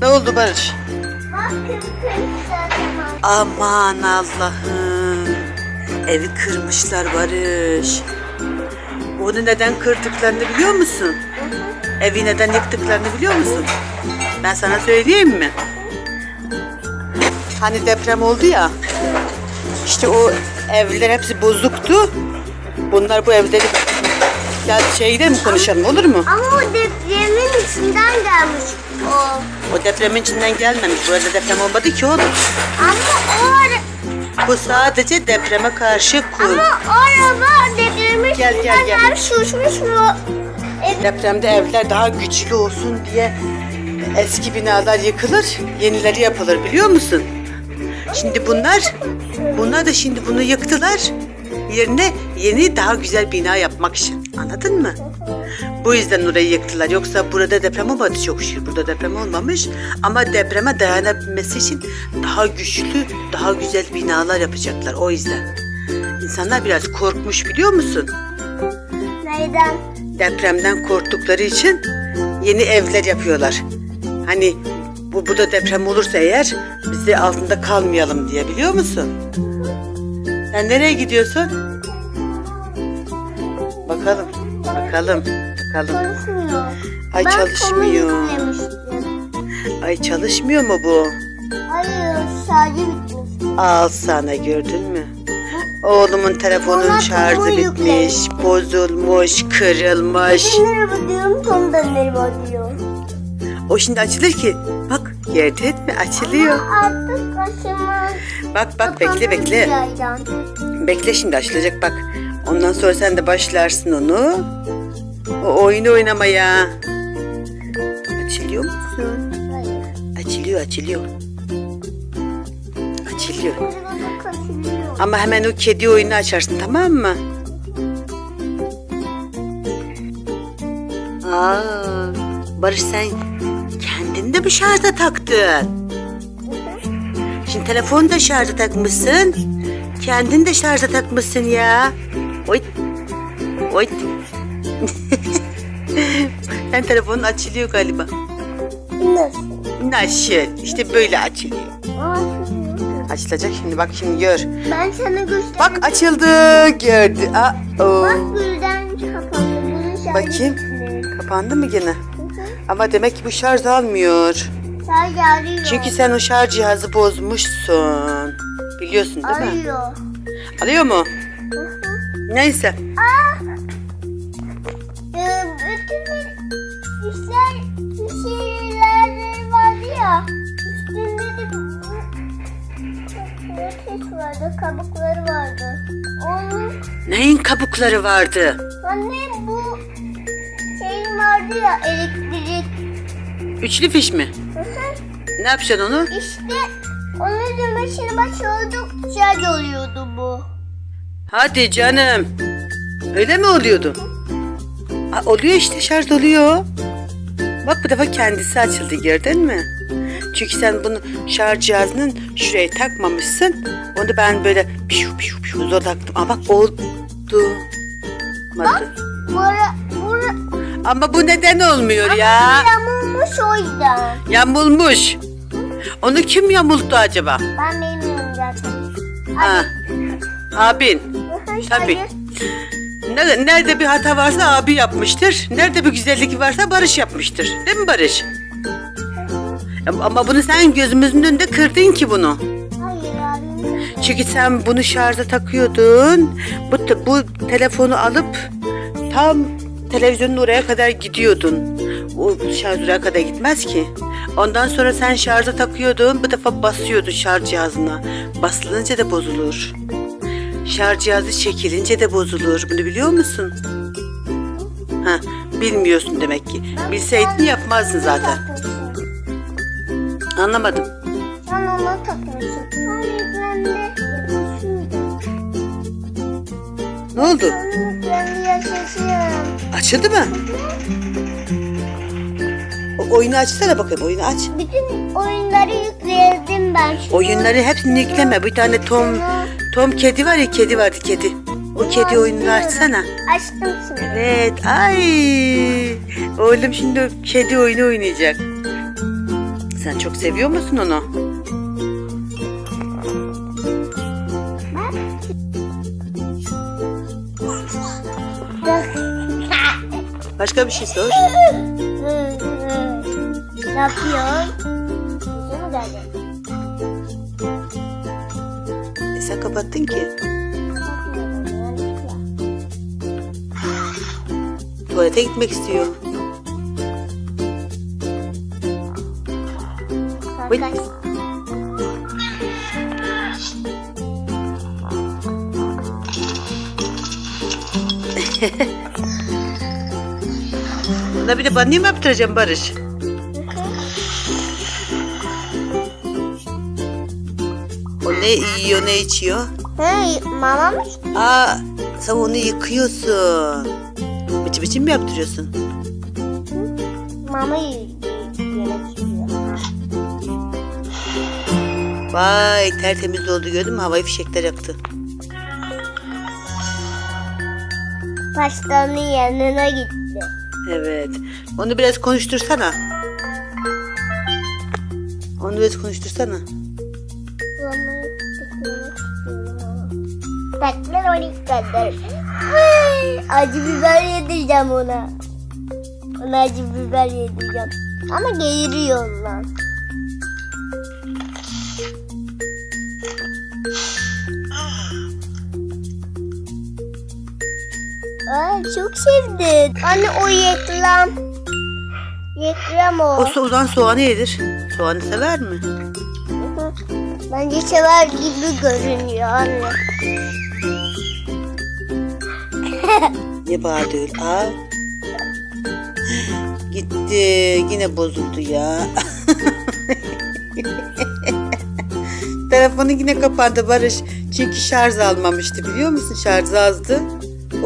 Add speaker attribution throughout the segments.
Speaker 1: Ne oldu Barış? Aman Allah'ım. Evi kırmışlar Barış. Onu neden kırdıklarını biliyor musun? Evi neden yıktıklarını biliyor musun? Ben sana söyleyeyim mi? Hani deprem oldu ya. İşte o evler hepsi bozuktu. Bunlar bu evleri... Ya şeyde mi konuşalım olur mu?
Speaker 2: Ama o depremin içinden gelmiş o.
Speaker 1: O depremin içinden gelmemiş. Burada deprem olmadı ki oğlum.
Speaker 2: Ama o ara-
Speaker 1: Bu sadece depreme karşı kur.
Speaker 2: ama o araba depremin
Speaker 1: Gel, gel,
Speaker 2: içinden
Speaker 1: gel.
Speaker 2: gelmiş uçmuş mu? E,
Speaker 1: Depremde evler daha güçlü olsun diye eski binalar yıkılır, yenileri yapılır biliyor musun? Şimdi bunlar, bunlar da şimdi bunu yıktılar. Yerine yeni daha güzel bina yapmak için. Anladın mı? Bu yüzden orayı yıktılar. Yoksa burada deprem olmadı çok şükür. Burada deprem olmamış. Ama depreme dayanabilmesi için daha güçlü, daha güzel binalar yapacaklar. O yüzden. İnsanlar biraz korkmuş biliyor musun?
Speaker 2: neyden?
Speaker 1: depremden korktukları için yeni evler yapıyorlar. Hani bu burada deprem olursa eğer biz de altında kalmayalım diye biliyor musun? Sen nereye gidiyorsun? Bakalım, bakalım, bakalım.
Speaker 2: Konuşmuyor.
Speaker 1: Ay
Speaker 2: ben
Speaker 1: çalışmıyor. Ay çalışmıyor mu bu?
Speaker 2: Hayır şarjı bitmiş.
Speaker 1: Al sana gördün mü? Oğlumun telefonun
Speaker 2: Ona
Speaker 1: şarjı bitmiş,
Speaker 2: yüklemiş.
Speaker 1: bozulmuş, kırılmış.
Speaker 2: Merhaba diyorum Tom'dan merhaba diyor.
Speaker 1: O şimdi açılır ki. Bak gördün mü açılıyor.
Speaker 2: Ama
Speaker 1: Bak bak bekle bekle. Bekle şimdi açılacak bak. Ondan sonra sen de başlarsın onu. O oyunu oynamaya. Açılıyor musun?
Speaker 2: Hayır.
Speaker 1: Açılıyor açılıyor. Açılıyor. Ama hemen o kedi oyunu açarsın tamam mı? Aa, Barış sen kendin de mi şarja taktın? Şimdi telefonu da şarja takmışsın. Kendin de şarja takmışsın ya. Oy. Oy. sen telefonun açılıyor galiba.
Speaker 2: Nasıl?
Speaker 1: Nasıl? İşte böyle açılıyor. Açılacak şimdi bak şimdi gör.
Speaker 2: Ben sana göstereyim.
Speaker 1: Bak açıldı gördü. Aa, oo.
Speaker 2: Bak birden kapandı. Bunun şarjı
Speaker 1: Bakayım.
Speaker 2: bitmiş.
Speaker 1: Kapandı mı gene? Ama demek ki bu şarj almıyor.
Speaker 2: Şarj arıyor.
Speaker 1: Çünkü sen o şarj cihazı bozmuşsun. Biliyorsun değil mi?
Speaker 2: Arıyor.
Speaker 1: Alıyor mu?
Speaker 2: Hı hı.
Speaker 1: Neyse.
Speaker 2: Ee, bütün işler, şeyler vardı ya. Üstünde de ateş vardı, kabukları vardı. Onun
Speaker 1: Neyin kabukları vardı?
Speaker 2: anne bu şey vardı ya elektrik.
Speaker 1: Üçlü fiş mi? Ne yapacaksın onu?
Speaker 2: İşte onun düğmesine basıyordukça oluyordu bu.
Speaker 1: Hadi canım. Öyle mi oluyordu? Aa, oluyor işte şarj oluyor. Bak bu defa kendisi açıldı gördün mü? Çünkü sen bunu şarj cihazının şuraya takmamışsın. Onu ben böyle piu piu piu zor taktım. Ama bak oldu. Olmadı.
Speaker 2: Bura, bura
Speaker 1: Ama bu neden olmuyor ya?
Speaker 2: yamulmuş o yüzden.
Speaker 1: Yamulmuş. Onu kim yamulttu acaba?
Speaker 2: Ben bilmiyorum zaten.
Speaker 1: Ha. Abin. Tabii.
Speaker 2: hayır.
Speaker 1: Ne- Nerede bir hata varsa abi yapmıştır. Nerede bir güzellik varsa Barış yapmıştır. Değil mi Barış? Ama bunu sen gözümüzün önünde kırdın ki bunu.
Speaker 2: Hayır abi.
Speaker 1: Çünkü sen bunu şarja takıyordun. Bu, te- bu telefonu alıp tam televizyonun oraya kadar gidiyordun. O şarj oraya kadar gitmez ki. Ondan sonra sen şarja takıyordun. Bu defa basıyordun şarj cihazına. Basılınca da bozulur. Şarj cihazı çekilince de bozulur. Bunu biliyor musun? Ha, bilmiyorsun demek ki. Bilseydin yapmazdın zaten. Anlamadım.
Speaker 2: Ona ben de yapışıyorum.
Speaker 1: Ne oldu?
Speaker 2: Ben de.
Speaker 1: Açıldı mı? Oyunu açsana bakayım. Oyunu aç.
Speaker 2: Bütün oyunları yükledim ben. Şunu-
Speaker 1: Oyunları hepsini yükleme. Bir tane Tom Tom kedi var ya kedi vardı kedi. O kedi oyununu açsana.
Speaker 2: Açtım şimdi.
Speaker 1: Evet. Ay. Oğlum şimdi o kedi oyunu oynayacak. Sen çok seviyor musun onu? Başka bir şey sor.
Speaker 2: Yüzü mü geldi?
Speaker 1: E sen kapattın ki. Tuvalete gitmek istiyor.
Speaker 2: Kaç.
Speaker 1: Buna bir de banyo mu yaptıracağım Barış? Ne yiyor ne içiyor?
Speaker 2: He, mama mı?
Speaker 1: Aa sen onu yıkıyorsun. Biçim biçim mi yaptırıyorsun?
Speaker 2: Mama yemek istiyor.
Speaker 1: Vay tertemiz oldu gördün mü? Havai fişekler yaktı.
Speaker 2: Pastanın yanına gitti.
Speaker 1: Evet. Onu biraz konuştursana. Onu biraz konuştursana.
Speaker 2: Mamayı tıklamak istiyorum ama. Onu gönder. Ay, Acı biber yedireceğim ona. Ona acı biber yedireceğim. Ama geğiriyor lan. Aa, çok sevdi. Anne o reklam. Reklam o.
Speaker 1: O soğudan soğanı yedir. Soğanı sever mi?
Speaker 2: Bence sever gibi görünüyor anne.
Speaker 1: Ne öyle? Aa. Gitti. Yine bozuldu ya. Telefonu yine kapandı Barış. Çünkü şarj almamıştı biliyor musun? Şarj azdı.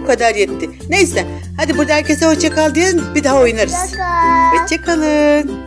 Speaker 1: O kadar yetti. Neyse. Hadi burada herkese hoşça kal diyelim. Bir daha oynarız. Hoşça kalın.